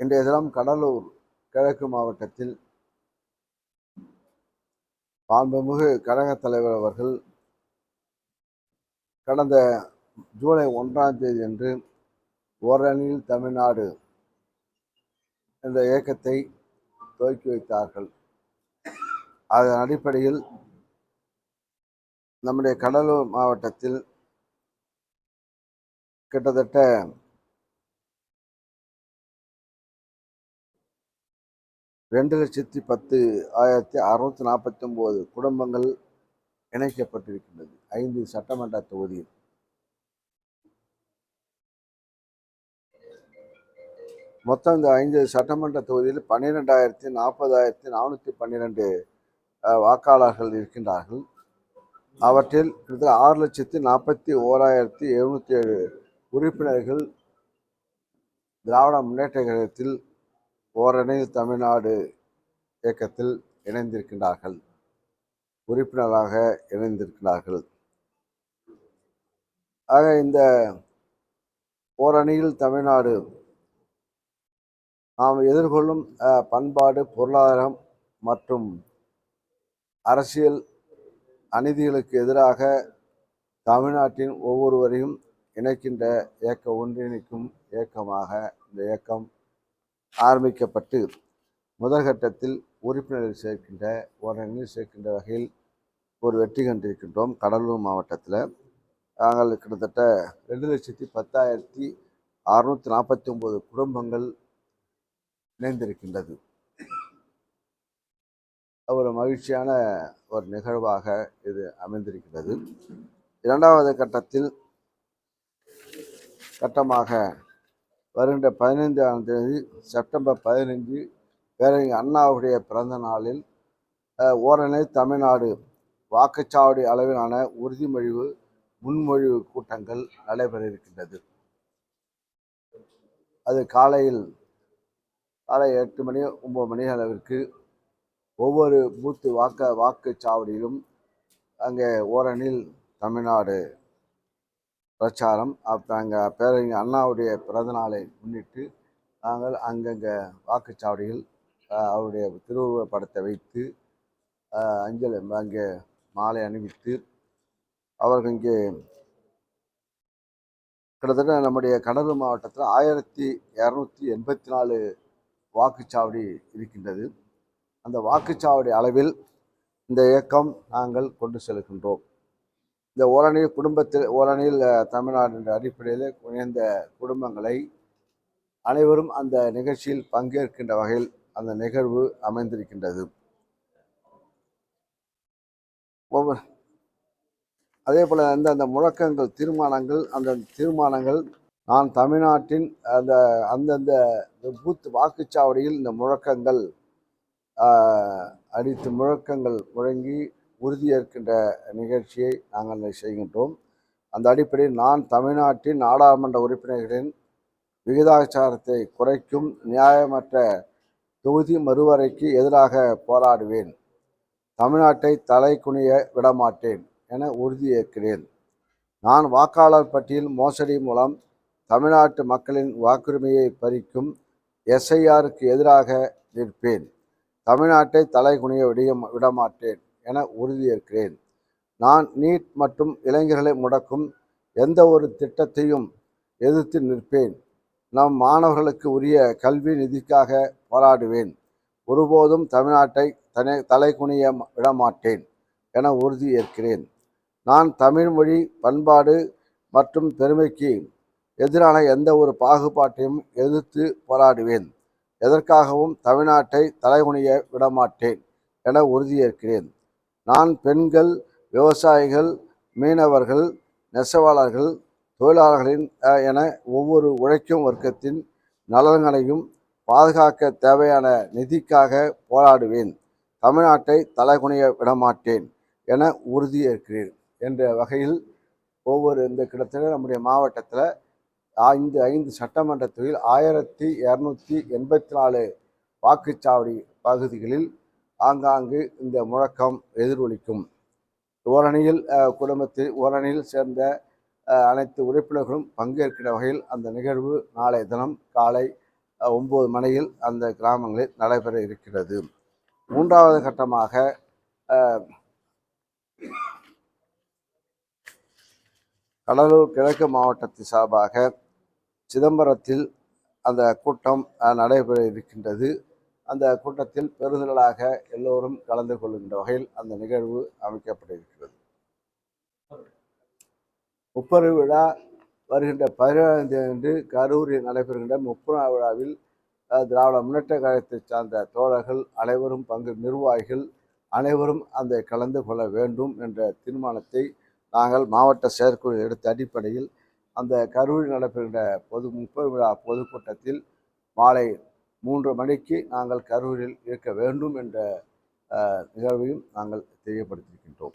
இன்றைய தினம் கடலூர் கிழக்கு மாவட்டத்தில் மாண்புமிகு கழகத் தலைவர் அவர்கள் கடந்த ஜூலை ஒன்றாம் தேதி அன்று ஓரணியில் தமிழ்நாடு என்ற இயக்கத்தை துவக்கி வைத்தார்கள். அதன் அடிப்படையில் நம்முடைய கடலூர் மாவட்டத்தில் கிட்டத்தட்ட ரெண்டு லட்சத்தி பத்து ஆயிரத்தி அறுநூத்தி நாற்பத்தி ஒம்பது குடும்பங்கள் இணைக்கப்பட்டிருக்கின்றது. ஐந்து சட்டமன்ற தொகுதியில் மொத்தம் இந்த ஐந்து சட்டமன்ற தொகுதியில் பன்னிரெண்டாயிரத்தி நாற்பதாயிரத்தி நானூற்றி பன்னிரெண்டு வாக்காளர்கள் இருக்கின்றார்கள். அவற்றில் கிட்டத்தட்ட ஆறு லட்சத்தி நாற்பத்தி ஓராயிரத்தி எழுநூற்றி ஏழு உறுப்பினர்கள் திராவிட முன்னேற்ற கழகத்தில் ஓரணியில் தமிழ்நாடு இயக்கத்தில் இணைந்திருக்கின்றார்கள். உறுப்பினராக இணைந்திருக்கிறார்கள் ஆக இந்த ஓரணியில் தமிழ்நாடு நாம் எதிர்கொள்ளும் பண்பாடு பொருளாதாரம் மற்றும் அரசியல் அநீதிகளுக்கு எதிராக தமிழ்நாட்டின் ஒவ்வொருவரையும் இணைக்கின்ற இயக்க ஒன்றிணைக்கும் இயக்கமாக இந்த இயக்கம் ஆரம்பிக்கப்பட்டு முதல் கட்டத்தில் உறுப்பினர்கள் சேர்க்கின்ற ஓரணியில் சேர்க்கின்ற வகையில் ஒரு வெற்றி கண்டிருக்கின்றோம் கடலூர் மாவட்டத்தில். நாங்கள் கிட்டத்தட்ட ரெண்டு லட்சத்தி பத்தாயிரத்தி அறுநூற்றி நாற்பத்தி ஒம்பது குடும்பங்கள் இணைந்திருக்கின்றது. ஒரு மகிழ்ச்சியான ஒரு நிகழ்வாக இது அமைந்திருக்கிறது இரண்டாவது கட்டத்தில் கட்டமாக வருகின்ற பதினைந்தாம் தேதி செப்டம்பர் பதினைஞ்சு பேரறிஞர் அண்ணாவுடைய பிறந்த நாளில் ஓரணை தமிழ்நாடு வாக்குச்சாவடி அளவிலான உறுதிமொழிவு முன்மொழிவு கூட்டங்கள் நடைபெற இருக்கின்றது அது காலையில் காலை எட்டு மணி ஒம்பது மணி அளவிற்கு ஒவ்வொரு பூத்து வாக்க வாக்குச்சாவடியிலும் அங்கே ஓரணில் தமிழ்நாடு பிரச்சாரம். அப்போ அங்கே பேரறிஞர் அண்ணாவுடைய பிறந்தநாளை முன்னிட்டு நாங்கள் அங்கங்கே வாக்குச்சாவடியில் அவருடைய திருவுருவப் படத்தை வைத்து அஞ்சல் அஞ்சலி அங்கே மாலை அணிவித்து அவர்கள் இங்கே கிட்டத்தட்ட நம்முடைய கடலூர் மாவட்டத்தில் ஆயிரத்தி இரநூத்தி எண்பத்தி நாலு வாக்குச்சாவடி இருக்கின்றது. அந்த வாக்குச்சாவடி அளவில் இந்த இயக்கம் நாங்கள் கொண்டு செல்கின்றோம். இந்த ஓரணியில் குடும்பத்தில் ஓரணியில் தமிழ்நாடு என்ற அடிப்படையில் இணைந்த குடும்பங்களை அனைவரும் அந்த நிகழ்ச்சியில் பங்கேற்கின்ற வகையில் அந்த நிகழ்வு அமைந்திருக்கின்றது. ஒவ்வொரு அதே போல் அந்த அந்த முழக்கங்கள் தீர்மானங்கள் அந்த தீர்மானங்கள் நான் தமிழ்நாட்டின் அந்த அந்தந்த பூத் வாக்குச்சாவடியில் இந்த முழக்கங்கள் அடித்து முழக்கங்கள் முழங்கி உறுதியேற்கின்ற நிகழ்ச்சியை நாங்கள் செய்கின்றோம். அந்த அடிப்படையில் நான் தமிழ்நாட்டின் நாடாளுமன்ற உறுப்பினர்களின் விகிதாச்சாரத்தை குறைக்கும் நியாயமற்ற தொகுதி மறுவரைக்கு எதிராக போராடுவேன். தமிழ்நாட்டை தலை குனிய விடமாட்டேன் என உறுதியேற்கிறேன். நான் வாக்காளர் பட்டியல் மோசடி மூலம் தமிழ்நாட்டு மக்களின் வாக்குரிமையை பறிக்கும் எஸ்ஐஆருக்கு எதிராக நிற்பேன். தமிழ்நாட்டை தலை குனிய விடிய விடமாட்டேன். என உறுதியேற்கிறேன் நான் நீட் மற்றும் இளைஞர்களை முடக்கும் எந்த ஒரு திட்டத்தையும் எதிர்த்து நிற்பேன். நம் மாணவர்களுக்கு உரிய கல்வி நிதிக்காக போராடுவேன். ஒருபோதும் தமிழ்நாட்டை தனை தலைகுனிய விடமாட்டேன் என உறுதியேற்கிறேன் நான் தமிழ் மொழி பண்பாடு மற்றும் பெருமைக்கு எதிரான எந்த ஒரு பாகுபாட்டையும் எதிர்த்து போராடுவேன். எதற்காகவும் தமிழ்நாட்டை தலைகுனிய விடமாட்டேன் என உறுதியேற்கிறேன் நான் பெண்கள் விவசாயிகள் மீனவர்கள் நெசவாளர்கள் தொழிலாளர்களின் என ஒவ்வொரு உழைக்கும் வர்க்கத்தின் நலன்களையும் பாதுகாக்க தேவையான நிதிக்காக போராடுவேன். தமிழ்நாட்டை தலைகுனிய விடமாட்டேன் என உறுதியேற்கிறேன் என்ற வகையில் ஒவ்வொரு இந்த கிட்டத்தட்ட நம்முடைய மாவட்டத்தில் ஐந்து ஐந்து சட்டமன்ற தொகுதியில் ஆயிரத்தி இரநூத்தி எண்பத்தி நாலு வாக்குச்சாவடி பகுதிகளில் ஆங்காங்கு இந்த முழக்கம் எதிரொலிக்கும். ஓரணியில் குடும்பத்தில் ஓரணியில் சேர்ந்த அனைத்து உறுப்பினர்களும் பங்கேற்கிற வகையில் அந்த நிகழ்வு நாளை தினம் காலை ஒம்பது மணியில் அந்த கிராமங்களில் நடைபெற இருக்கிறது. மூன்றாவது கட்டமாக கடலூர் கிழக்கு மாவட்டத்தின் சார்பாக சிதம்பரத்தில் அந்த கூட்டம் நடைபெற இருக்கின்றது. அந்த கூட்டத்தில் பெறுதலாக எல்லோரும் கலந்து கொள்கின்ற வகையில் அந்த நிகழ்வு அமைக்கப்பட்டிருக்கிறது. முப்பது விழா வருகின்ற பதினேழாம் தேதி அன்று கரூரில் நடைபெறுகின்ற முப்பது விழாவில் திராவிட முன்னேற்ற கழகத்தை சார்ந்த தோழர்கள் அனைவரும் பங்கு நிர்வாகிகள் அனைவரும் அந்த கலந்து கொள்ள வேண்டும் என்ற தீர்மானத்தை நாங்கள் மாவட்ட செயற்குழு எடுத்த அடிப்படையில் அந்த கரூரில் நடைபெறுகின்ற பொது முப்பது விழா பொதுக்கூட்டத்தில் மாலை மூன்று மணிக்கு நாங்கள் கரூரில் இருக்க வேண்டும் என்ற நிகழ்வையும் நாங்கள் தெரியப்படுத்தியிருக்கின்றோம்.